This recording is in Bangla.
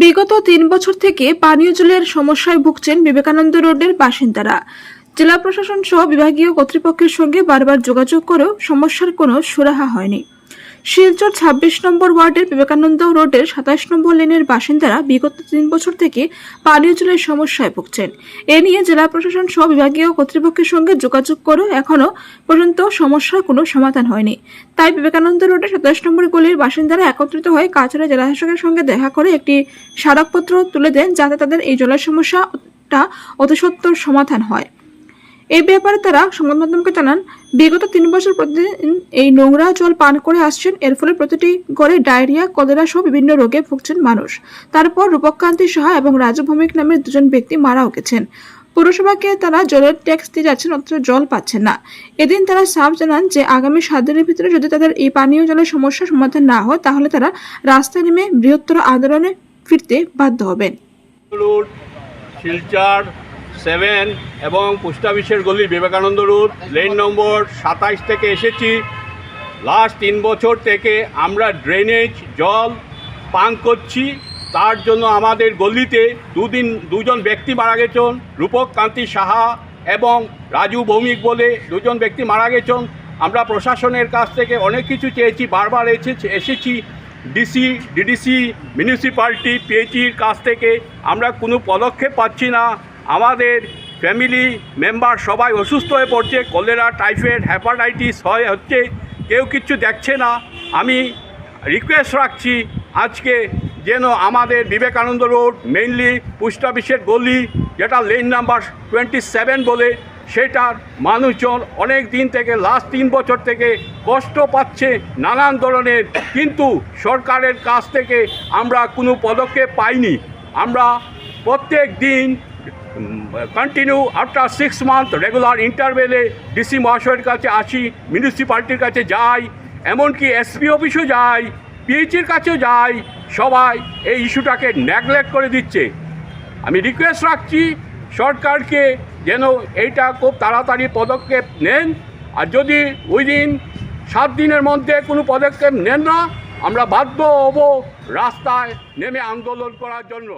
বিগত তিন বছর থেকে পানীয় জলের সমস্যায় ভুগছেন বিবেকানন্দ রোডের বাসিন্দারা। জেলা প্রশাসন সহ বিভাগীয় কর্তৃপক্ষের সঙ্গে বারবার যোগাযোগ করেও সমস্যার কোনো সুরাহা হয়নি। শিলচর ছাব্বিশ নম্বর ওয়ার্ডের বিবেকানন্দ রোডের সাতাশ নম্বর লেনের বাসিন্দারা বিগত তিন বছর থেকে পানীয় জলের সমস্যায় ভুগছেন। এ নিয়ে জেলা প্রশাসন সহ বিভাগীয় কর্তৃপক্ষের সঙ্গে যোগাযোগ করেও এখনও পর্যন্ত সমস্যার কোনো সমাধান হয়নি। তাই বিবেকানন্দ রোডের সাতাশ নম্বর গলির বাসিন্দারা একত্রিত হয়ে কাছাড়া জেলাশাসকের সঙ্গে দেখা করে একটি স্মারকপত্র তুলে দেন, যাতে তাদের এই জলের সমস্যাটা অতি সত্বর সমাধান হয়। এই ব্যাপারে তারা সংবাদ মাধ্যমকে জানান, বিগত তিন বছর প্রতিদিন এই নোংরা জল পান করে আসছেন। এর ফলে প্রতিটি ঘরে ডায়রিয়া, কলেরা সহ বিভিন্ন রোগে ভুগছেন মানুষ। তারপর রূপকান্তি সাহা এবং রাজু ভৌমিক নামের দুজন ব্যক্তি মারাও গেছেন। পৌরসভাকে তারা জলের ট্যাক্স দিয়ে যাচ্ছেন, অথচ জল পাচ্ছেন না। এদিন তারা সাফ জানান যে, আগামী সাত দিনের ভিতরে যদি তাদের এই পানীয় জলের সমস্যা সমাধান না হয়, তাহলে তারা রাস্তায় নেমে বৃহত্তর আন্দোলনে ফিরতে বাধ্য হবেন। সেভেন এবং পোস্ট অফিসের গলি বিবেকানন্দ রোড লেন নম্বর সাতাইশ থেকে এসেছি। লাস্ট তিন বছর থেকে আমরা ড্রেনেজ জল পান করছি। তার জন্য আমাদের গলিতে দুদিন, দুজন ব্যক্তি মারা গেছেন, রূপক কান্তি সাহা এবং রাজু ভৌমিক বলে দুজন ব্যক্তি মারা গেছেন। আমরা প্রশাসনের কাছ থেকে অনেক কিছু চেয়েছি, বারবার এসেছি এসেছি। ডিসি ডিডিসি মিউনিসিপ্যালিটি পিএইচির কাছ থেকে। আমরা কোনো পদক্ষেপ পাচ্ছি না। আমাদের ফ্যামিলি মেম্বার সবাই অসুস্থ হয়ে পড়ছে কলেরা টাইফয়েড হ্যাপাটাইটিস হয়, হচ্ছে, কেউ কিচ্ছু দেখছে না। আমি রিকোয়েস্ট রাখছি আজকে যেন আমাদের বিবেকানন্দ রোড মেইনলি পোস্ট অফিসের গলি, যেটা লেন নাম্বার টোয়েন্টি সেভেন বলে, সেটার মানুষজন অনেক দিন থেকে লাস্ট তিন বছর থেকে কষ্ট পাচ্ছে নানান ধরনের। কিন্তু সরকারের কাছ থেকে আমরা কোনো পদক্ষেপ পাইনি। আমরা প্রত্যেক দিন continue after six month regular ইন্টারভেলে DC মহাশয়ের কাছে আসি মিউনিসিপ্যালিটির কাছে যাই, এমনকি এসপি অফিসও যাই পিএইচির কাছেও যাই, সবাই এই ইস্যুটাকে নেগলেক্ট করে দিচ্ছে। আমি রিকোয়েস্ট রাখছি সরকারকে যেন এইটা খুব তাড়াতাড়ি পদক্ষেপ নেন, আর যদি উইদিন সাত দিনের মধ্যে কোনো পদক্ষেপ নেন না, আমরা বাধ্য হব রাস্তায় নেমে আন্দোলন করার জন্য।